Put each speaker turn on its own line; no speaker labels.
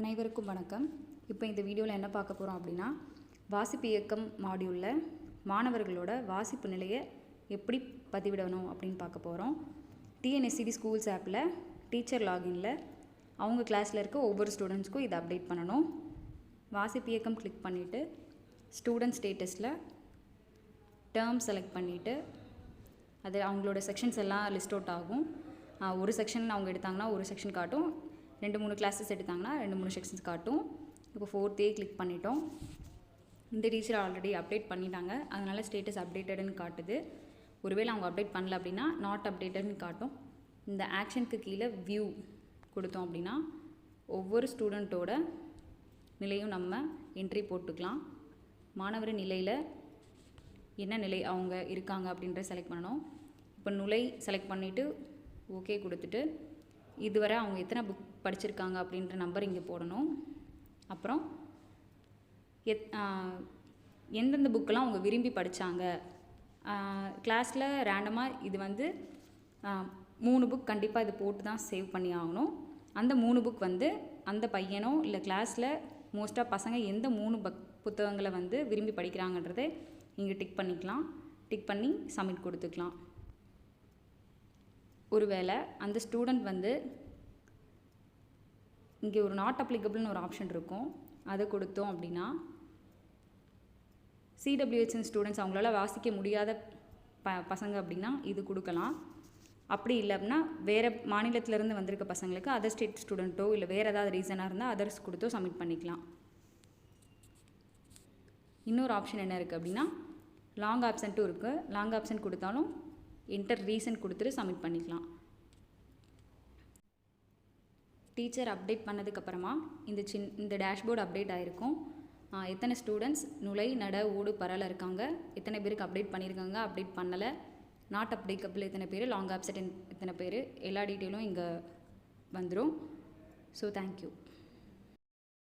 அனைவருக்கும் வணக்கம். இப்போ இந்த வீடியோவில் என்ன பார்க்க போகிறோம் அப்படின்னா வாசிப்பு இயக்கம் மாடியூலில் மாணவர்களோட வாசிப்பு நிலையை எப்படி பதிவிடணும் அப்படின்னு பார்க்க போகிறோம் டிஎன்எஸ்சிடி ஸ்கூல்ஸ் ஆப்பில் டீச்சர் லாகின்ல அவங்க கிளாஸில் இருக்க ஒவ்வொரு ஸ்டூடெண்ட்ஸ்க்கும் இதை அப்டேட் பண்ணணும். வாசிப்பு இயக்கம் கிளிக் பண்ணிவிட்டு ஸ்டூடெண்ட் ஸ்டேட்டஸில் டேர்ம் செலக்ட் பண்ணிவிட்டு அது அவங்களோட செக்ஷன்ஸ் எல்லாம் லிஸ்ட் அவுட் ஆகும். ஒரு செக்ஷன் அவங்க எடுத்தாங்கன்னா ஒரு செக்ஷன் காட்டும். ரெண்டு மூணு கிளாஸஸ் எடுத்தாங்கன்னா ரெண்டு மூணு செக்ஷன்ஸ் காட்டும். இப்போ ஃபோர்த்தே கிளிக் பண்ணிட்டோம். இந்த டீச்சர் ஆல்ரெடி அப்டேட் பண்ணிட்டாங்க. அதனால் ஸ்டேட்டஸ் அப்டேட்டட்னு காட்டுது. ஒருவேளை அவங்க அப்டேட் பண்ணல அப்படின்னா நாட் அப்டேட்டட்னு காட்டும். இந்த ஆக்ஷனுக்கு கீழே வியூ கொடுத்தோம் அப்படின்னா ஒவ்வொரு ஸ்டூடெண்ட்டோட நிலையும் நம்ம என்ட்ரி போட்டுக்கலாம். மாணவர் நிலையில் என்ன நிலை அவங்க இருக்காங்க அப்படின்றத செலக்ட் பண்ணணும். இப்போ நுழை செலக்ட் பண்ணிவிட்டு ஓகே கொடுத்துட்டு இதுவரை அவங்க எத்தனை புக் படிச்சிருக்காங்க அப்படின்ற நம்பர் இங்கே போடணும். அப்புறம் எத் எந்தெந்த புக்கெல்லாம் அவங்க விரும்பி படித்தாங்க கிளாஸில் ரேண்டமாக இது வந்து மூணு புக் கண்டிப்பாக இது போட்டு தான் சேவ் பண்ணி ஆகணும். அந்த மூணு புக் வந்து அந்த பையனோ இல்லை கிளாஸில் மோஸ்ட்டாக பசங்க எந்த மூணு பக் புத்தகங்களை வந்து விரும்பி படிக்கிறாங்கன்றதை இங்கே டிக் பண்ணிக்கலாம். டிக் பண்ணி சப்மிட் கொடுத்துக்கலாம். ஒருவேளை அந்த ஸ்டூடெண்ட் வந்து இங்கே ஒரு நாட் அப்ளிகபிள்னு ஒரு ஆப்ஷன் இருக்கும். அதை கொடுத்தோம் அப்படின்னா சிடபிள்யூஹெச்என் ஸ்டூடெண்ட்ஸ் அவங்களால வாசிக்க முடியாத ப பசங்க அப்படின்னா இது கொடுக்கலாம். அப்படி இல்லை அப்படின்னா வேறு மாநிலத்திலேருந்து வந்திருக்க பசங்களுக்கு அதர் ஸ்டேட் ஸ்டூடெண்ட்டோ இல்லை வேறு ஏதாவது ரீசனாக இருந்தால் அதர்ஸ் கொடுத்தோ சப்மிட் பண்ணிக்கலாம். இன்னொரு ஆப்ஷன் என்ன இருக்குது அப்படின்னா லாங் ஆப்சண்ட்டும் இருக்குது லாங் ஆப்ஷன் கொடுத்தாலும் என்டர் ரீசன் கொடுத்துட்டு சப்மிட் பண்ணிக்கலாம். டீச்சர் அப்டேட் பண்ணதுக்கப்புறமா இந்த சின் இந்த டேஷ்போர்டு அப்டேட் ஆகிருக்கும் எத்தனை ஸ்டூடெண்ட்ஸ் நுழை நட ஓடு பரல இருக்காங்க எத்தனை பேருக்கு அப்டேட் பண்ணியிருக்காங்க அப்டேட் பண்ணலை நாட் அப்டேக்கபிள் எத்தனை பேர் லாங் ஆப்செட் எத்தனை பேர் எல்லா டீட்டெயிலும் இங்கே வந்துடும் ஸோ தேங்க்யூ